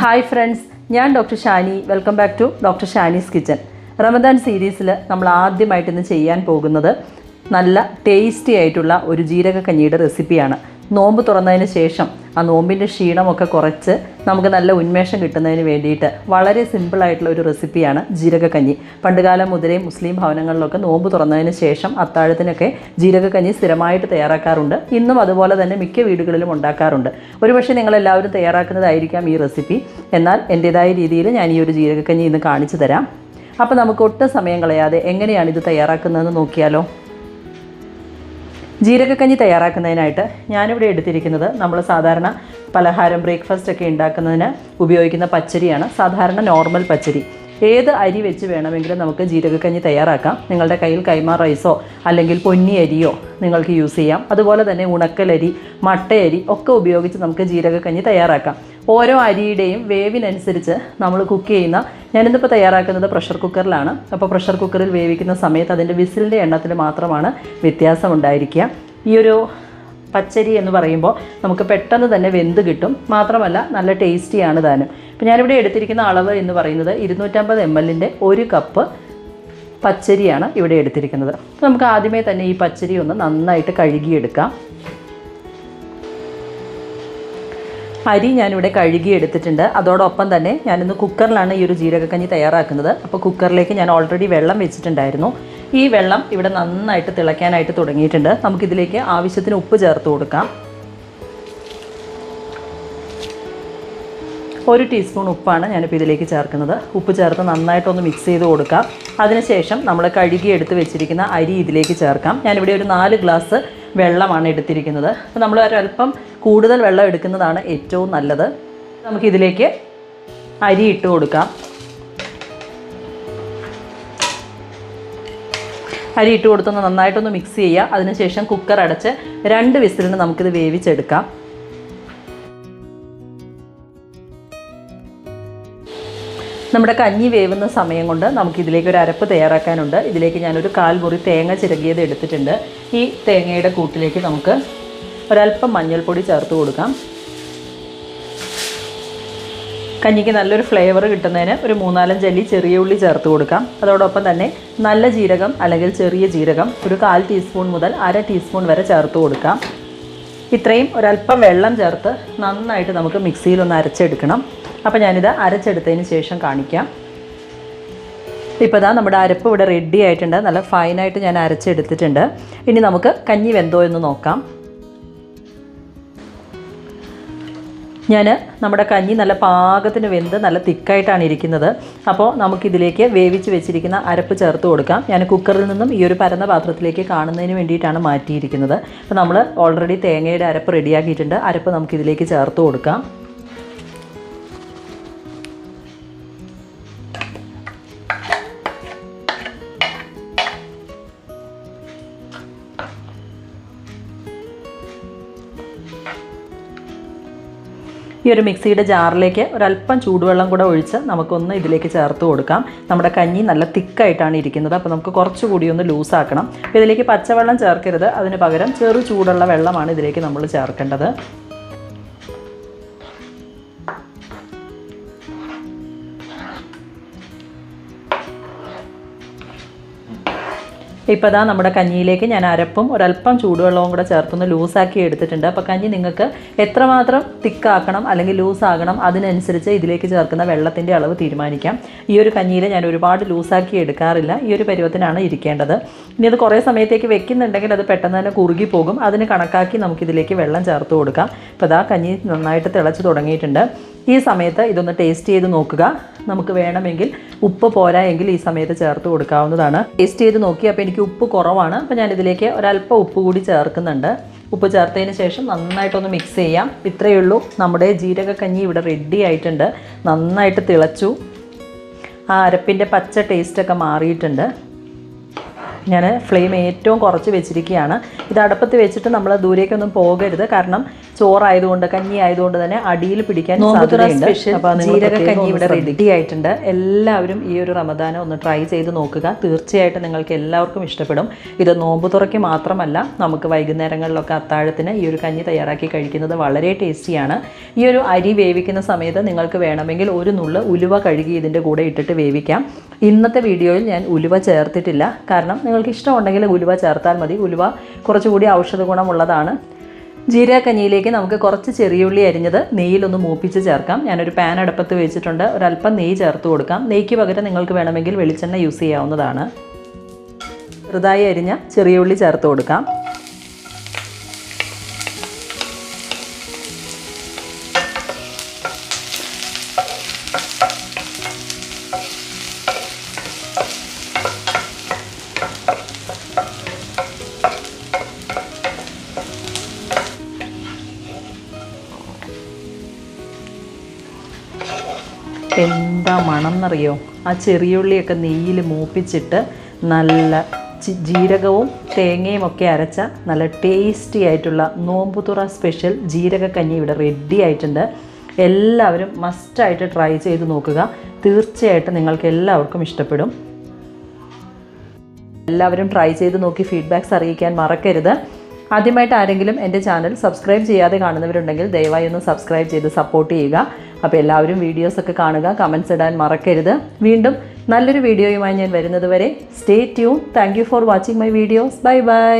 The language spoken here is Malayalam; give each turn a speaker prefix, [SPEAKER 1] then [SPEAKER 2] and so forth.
[SPEAKER 1] ഹായ് ഫ്രണ്ട്സ് ഞാൻ doctor Shani welcome back to doctor Shani's kitchen Ramadan സീരീസിൽ നമ്മൾ ആദ്യമായിട്ട് ഇന്ന് ചെയ്യാൻ പോകുന്നത് നല്ല ടേസ്റ്റി ആയിട്ടുള്ള ഒരു ജീരക കഞ്ഞിയുടെ റെസിപ്പിയാണ് നോമ്പ് തുറന്നതിന് ശേഷം ആ നോമ്പിന്റെ ക്ഷീണമൊക്കെ കുറച്ച് നമുക്ക് നല്ല ഉന്മേഷം കിട്ടുന്നതിന് വേണ്ടിയിട്ട് വളരെ സിമ്പിളായിട്ടുള്ള ഒരു റെസിപ്പിയാണ് ജീരകക്കഞ്ഞി. പണ്ടുകാലം മുതലേ മുസ്ലിം ഭവനങ്ങളിലൊക്കെ നോമ്പ് തുറന്നതിന് ശേഷം അത്താഴത്തിനൊക്കെ ജീരകക്കഞ്ഞി സ്ഥിരമായിട്ട് തയ്യാറാക്കാറുണ്ട്. ഇന്നും അതുപോലെ തന്നെ മിക്ക വീടുകളിലും ഉണ്ടാക്കാറുണ്ട്. ഒരുപക്ഷെ നിങ്ങളെല്ലാവരും തയ്യാറാക്കുന്നതായിരിക്കാം ഈ റെസിപ്പി എന്നാൽ എന്റേതായ രീതിയിൽ ഞാൻ ഈ ഒരു ജീരകക്കഞ്ഞി ഇന്ന് കാണിച്ചു തരാം. അപ്പോൾ നമുക്ക് ഒട്ടും സമയം കളയാതെ എങ്ങനെയാണ് ഇത് തയ്യാറാക്കുന്നതെന്ന് നോക്കിയാലോ. ജീരകക്കഞ്ഞി തയ്യാറാക്കുന്നതിനായിട്ട് ഞാനിവിടെ എടുത്തിരിക്കുന്നത് നമ്മൾ സാധാരണ പലഹാരം ബ്രേക്ക്ഫാസ്റ്റ് ഒക്കെ ഉണ്ടാക്കുന്നതിന് ഉപയോഗിക്കുന്ന പച്ചരിയാണ്. സാധാരണ നോർമൽ പച്ചരി. ഏത് അരി വെച്ച് വേണമെങ്കിലും നമുക്ക് ജീരകക്കഞ്ഞി തയ്യാറാക്കാം. നിങ്ങളുടെ കയ്യിൽ കൈമാ റൈസോ അല്ലെങ്കിൽ പൊന്നി അരിയോ നിങ്ങൾക്ക് യൂസ് ചെയ്യാം. അതുപോലെ തന്നെ ഉണക്കലരി മട്ടയരി ഒക്കെ ഉപയോഗിച്ച് നമുക്ക് ജീരകക്കഞ്ഞി തയ്യാറാക്കാം. ഓരോ അരിയുടെയും വേവിനനുസരിച്ച് നമ്മൾ കുക്ക് ചെയ്യുന്ന ഞാനിന്നിപ്പോൾ തയ്യാറാക്കുന്നത് പ്രഷർ കുക്കറിലാണ് അപ്പോൾ പ്രഷർ കുക്കറിൽ വേവിക്കുന്ന സമയത്ത് അതിന്റെ വിസിലിന്റെ എണ്ണത്തിൽ മാത്രമാണ് വ്യത്യാസം ഉണ്ടായിരിക്കുക ഈ ഒരു പച്ചരി എന്ന് പറയുമ്പോൾ നമുക്ക് പെട്ടെന്ന് തന്നെ വെന്ത് കിട്ടും. മാത്രമല്ല നല്ല ടേസ്റ്റിയാണ് താനും. ഇപ്പം ഞാനിവിടെ എടുത്തിരിക്കുന്ന അളവ് എന്ന് പറയുന്നത് ഇരുന്നൂറ്റമ്പത് എം എല്ലിന്റെ ഒരു കപ്പ് പച്ചരിയാണ് ഇവിടെ എടുത്തിരിക്കുന്നത്. നമുക്ക് ആദ്യമേ തന്നെ ഈ പച്ചരി ഒന്ന് നന്നായിട്ട് കഴുകിയെടുക്കാം. അരി ഞാനിവിടെ കഴുകി എടുത്തിട്ടുണ്ട് അതോടൊപ്പം തന്നെ ഞാനിന്ന് കുക്കറിലാണ് ഈ ഒരു ജീരകക്കഞ്ഞി തയ്യാറാക്കുന്നത്. അപ്പോൾ കുക്കറിലേക്ക് ഞാൻ ഓൾറെഡി വെള്ളം വെച്ചിട്ടുണ്ടായിരുന്നു. ഈ വെള്ളം ഇവിടെ നന്നായിട്ട് തിളയ്ക്കാനായിട്ട് തുടങ്ങിയിട്ടുണ്ട്. നമുക്കിതിലേക്ക് ആവശ്യത്തിന് ഉപ്പ് ചേർത്ത് കൊടുക്കാം. ഒരു ടീസ്പൂൺ ഉപ്പാണ് ഞാനിപ്പോൾ ഇതിലേക്ക് ചേർക്കുന്നത്. ഉപ്പ് ചേർത്ത് നന്നായിട്ടൊന്ന് മിക്സ് ചെയ്ത് കൊടുക്കാം. അതിനുശേഷം നമ്മൾ കഴുകി എടുത്ത് വെച്ചിരിക്കുന്ന അരി ഇതിലേക്ക് ചേർക്കാം. ഞാനിവിടെ ഒരു നാല് ഗ്ലാസ് വെള്ളമാണ് എടുത്തിരിക്കുന്നത്. അപ്പോൾ നമ്മൾ ഒരല്പം കൂടുതൽ വെള്ളം എടുക്കുന്നതാണ് ഏറ്റവും നല്ലത്. നമുക്കിതിലേക്ക് അരി ഇട്ട് കൊടുക്കാം. അരി ഇട്ട് കൊടുത്തൊന്ന് നന്നായിട്ടൊന്ന് മിക്സ് ചെയ്യുക. അതിനുശേഷം കുക്കർ അടച്ച് രണ്ട് വിസിലിന് നമുക്കിത് വേവിച്ചെടുക്കാം. നമ്മുടെ കഞ്ഞി വേവുന്ന സമയം കൊണ്ട് നമുക്ക് ഇതിലേക്ക് ഒരു അരപ്പ് തയ്യാറാക്കാനുണ്ട്. ഇതിലേക്ക് ഞാനൊരു കാൽ മുറി തേങ്ങ ചിരകിയത് എടുത്തിട്ടുണ്ട്. ഈ തേങ്ങയുടെ കൂട്ടിലേക്ക് നമുക്ക് ഒരല്പം മഞ്ഞൾപ്പൊടി ചേർത്ത് കൊടുക്കാം. കഞ്ഞിക്ക് നല്ലൊരു ഫ്ലേവർ കിട്ടുന്നതിന് ഒരു മൂന്നാലഞ്ച് അല്ലി ചെറിയ ഉള്ളി ചേർത്ത് കൊടുക്കാം. അതോടൊപ്പം തന്നെ നല്ല ജീരകം അല്ലെങ്കിൽ ചെറിയ ജീരകം ഒരു കാൽ ടീസ്പൂൺ മുതൽ അര ടീസ്പൂൺ വരെ ചേർത്ത് കൊടുക്കാം. ഇത്രയും ഒരല്പം വെള്ളം ചേർത്ത് നന്നായിട്ട് നമുക്ക് മിക്സിയിലൊന്ന് അരച്ചെടുക്കണം. അപ്പോൾ ഞാനിത് അരച്ചെടുത്തതിന് ശേഷം കാണിക്കാം. ഇപ്പോൾ ഇതാ നമ്മുടെ അരപ്പ് ഇവിടെ റെഡി ആയിട്ടുണ്ട്. നല്ല ഫൈനായിട്ട് ഞാൻ അരച്ചെടുത്തിട്ടുണ്ട്. ഇനി നമുക്ക് കഞ്ഞി വെന്തോ എന്ന് നോക്കാം. ഞാൻ നമ്മുടെ കഞ്ഞി നല്ല പാകത്തിന് വെന്ത് നല്ല തിക്കായിട്ടാണ് ഇരിക്കുന്നത്. അപ്പോൾ നമുക്കിതിലേക്ക് വേവിച്ച് വെച്ചിരിക്കുന്ന അരപ്പ് ചേർത്ത് കൊടുക്കാം. ഞാൻ കുക്കറിൽ നിന്നും ഈ ഒരു പരന്ന പാത്രത്തിലേക്ക് കാണുന്നതിന് വേണ്ടിയിട്ടാണ് മാറ്റിയിരിക്കുന്നത്. അപ്പോൾ നമ്മൾ ഓൾറെഡി തേങ്ങയുടെ അരപ്പ് റെഡിയാക്കിയിട്ടുണ്ട് അരപ്പ് നമുക്കിതിലേക്ക് ചേർത്ത് കൊടുക്കാം. ഈ ഒരു മിക്സിയുടെ ജാറിലേക്ക് ഒരല്പം ചൂടുവെള്ളം കൂടെ ഒഴിച്ച് നമുക്കൊന്ന് ഇതിലേക്ക് ചേർത്ത് കൊടുക്കാം. നമ്മുടെ കഞ്ഞി നല്ല തിക്കായിട്ടാണ് ഇരിക്കുന്നത്. അപ്പോൾ നമുക്ക് കുറച്ചുകൂടി ഒന്ന് ലൂസാക്കണം. ഇതിലേക്ക് പച്ചവെള്ളം ചേർക്കരുത്. അതിന് പകരം ചെറു ചൂടുള്ള വെള്ളമാണ് ഇതിലേക്ക് നമ്മൾ ചേർക്കേണ്ടത്. ഇപ്പോൾ ഇതാ നമ്മുടെ കഞ്ഞിയിലേക്ക് ഞാൻ അരപ്പും ഒരല്പം ചൂടുവെള്ളവും കൂടെ ചേർത്തൊന്ന് ലൂസാക്കി എടുത്തിട്ടുണ്ട്. അപ്പോൾ കഞ്ഞി നിങ്ങൾക്ക് എത്രമാത്രം തിക്കാക്കണം അല്ലെങ്കിൽ ലൂസാകണം അതിനനുസരിച്ച് ഇതിലേക്ക് ചേർക്കുന്ന വെള്ളത്തിന്റെ അളവ് തീരുമാനിക്കാം. ഈ ഒരു കഞ്ഞിയിൽ ഞാൻ ഒരുപാട് ലൂസാക്കി എടുക്കാറില്ല. ഈ ഒരു പരുവത്തിനാണ് ഇരിക്കേണ്ടത്. ഇനി അത് കുറേ സമയത്തേക്ക് വെക്കുന്നുണ്ടെങ്കിൽ അത് പെട്ടെന്ന് തന്നെ കുറുകി പോകും. അതിന് കണക്കാക്കി നമുക്കിതിലേക്ക് വെള്ളം ചേർത്ത് കൊടുക്കാം. അപ്പോൾ ഇതാ കഞ്ഞി നന്നായിട്ട് തിളച്ച് തുടങ്ങിയിട്ടുണ്ട്. ഈ സമയത്ത് ഇതൊന്ന് ടേസ്റ്റ് ചെയ്ത് നോക്കുക. നമുക്ക് വേണമെങ്കിൽ ഉപ്പ് പോരാ എങ്കിൽ ഈ സമയത്ത് ചേർത്ത് കൊടുക്കാവുന്നതാണ്. ടേസ്റ്റ് ചെയ്ത് നോക്കി അപ്പോൾ എനിക്ക് ഉപ്പ് കുറവാണ്. അപ്പോൾ ഞാനിതിലേക്ക് ഒരല്പം ഉപ്പ് കൂടി ചേർക്കുന്നുണ്ട്. ഉപ്പ് ചേർത്തതിന് ശേഷം നന്നായിട്ടൊന്ന് മിക്സ് ചെയ്യാം. ഇത്രയേ ഉള്ളൂ. നമ്മുടെ ജീരകക്കഞ്ഞി ഇവിടെ റെഡി ആയിട്ടുണ്ട്. നന്നായിട്ട് തിളച്ചു. ആ അരപ്പിന്റെ പച്ച ടേസ്റ്റൊക്കെ മാറിയിട്ടുണ്ട്. ഞാൻ ഫ്ലെയിം ഏറ്റവും കുറച്ച് വെച്ചിരിക്കുകയാണ് ഇത് അടുപ്പത്ത് വെച്ചിട്ട് നമ്മൾ ദൂരേക്കൊന്നും പോകരുത്. കാരണം ചോറായതുകൊണ്ട് കഞ്ഞി ആയതുകൊണ്ട് തന്നെ അടിയിൽ പിടിക്കാൻ സാധ്യതയുണ്ട്. അപ്പോൾ ജീരക കഞ്ഞി ഇവിടെ റെഡി ആയിട്ടുണ്ട്. എല്ലാവരും ഈ ഒരു റമദാനം ഒന്ന് ട്രൈ ചെയ്ത് നോക്കുക. തീർച്ചയായിട്ടും നിങ്ങൾക്ക് എല്ലാവർക്കും ഇഷ്ടപ്പെടും. ഇത് നോമ്പ് തുറയ്ക്ക് മാത്രമല്ല നമുക്ക് വൈകുന്നേരങ്ങളിലൊക്കെ അത്താഴത്തിന് ഈ ഒരു കഞ്ഞി തയ്യാറാക്കി കഴിക്കുന്നത് വളരെ ടേസ്റ്റിയാണ്. ഈ ഒരു അരി വേവിക്കുന്ന സമയത്ത് നിങ്ങൾക്ക് വേണമെങ്കിൽ ഒരു നുള്ള് ഉലുവ കഴുകി ഇതിന്റെ കൂടെ ഇട്ടിട്ട് വേവിക്കാം. ഇന്നത്തെ വീഡിയോയിൽ ഞാൻ ഉലുവ ചേർത്തിട്ടില്ല. കാരണം നിങ്ങൾക്ക് ഇഷ്ടമുണ്ടെങ്കിൽ ഉലുവ ചേർത്താൽ മതി. ഉലുവ കുറച്ചുകൂടി ഔഷധ ഗുണമുള്ളതാണ്. ജീരക കഞ്ഞിയിലേക്ക് നമുക്ക് കുറച്ച് ചെറിയുള്ളി അരിഞ്ഞത് നെയ്യിലൊന്ന് മൂപ്പിച്ച് ചേർക്കാം. ഞാനൊരു പാൻ അടുപ്പത്ത് വെച്ചിട്ടുണ്ട്. ഒരല്പം നെയ്യ് ചേർത്ത് കൊടുക്കാം. നെയ്ക്ക് പകരം നിങ്ങൾക്ക് വേണമെങ്കിൽ വെളിച്ചെണ്ണ യൂസ് ചെയ്യാവുന്നതാണ്. ചെറുതായി അരിഞ്ഞ ചെറിയ ഉള്ളി ചേർത്ത് കൊടുക്കാം. എന്താ മണം എന്നറിയോ ആ ചെറിയുള്ളിയൊക്കെ നെയ്യിൽ മൂപ്പിച്ചിട്ട് നല്ല ജീരകവും തേങ്ങയും ഒക്കെ അരച്ച നല്ല ടേസ്റ്റി ആയിട്ടുള്ള നോമ്പുതുറ സ്പെഷ്യൽ ജീരകക്കഞ്ഞി ഇവിടെ റെഡി ആയിട്ടുണ്ട്. എല്ലാവരും മസ്റ്റായിട്ട് ട്രൈ ചെയ്ത് നോക്കുക. തീർച്ചയായിട്ടും നിങ്ങൾക്ക് എല്ലാവർക്കും ഇഷ്ടപ്പെടും. എല്ലാവരും ട്രൈ ചെയ്ത് നോക്കി ഫീഡ്ബാക്ക്സ് അറിയിക്കാൻ മറക്കരുത്. ആദ്യമായിട്ട് ആരെങ്കിലും എന്റെ ചാനൽ സബ്സ്ക്രൈബ് ചെയ്യാതെ കാണുന്നവരുണ്ടെങ്കിൽ ദയവായി ഒന്ന് സബ്സ്ക്രൈബ് ചെയ്ത് സപ്പോർട്ട് ചെയ്യുക. അപ്പോൾ എല്ലാവരും വീഡിയോസ് ഒക്കെ കാണുക കമൻസ് ഇടാൻ മറക്കരുത്. വീണ്ടും നല്ലൊരു വീഡിയോയുമായി ഞാൻ വരുന്നത് വരെ stay tune thank for watching my videos bye bye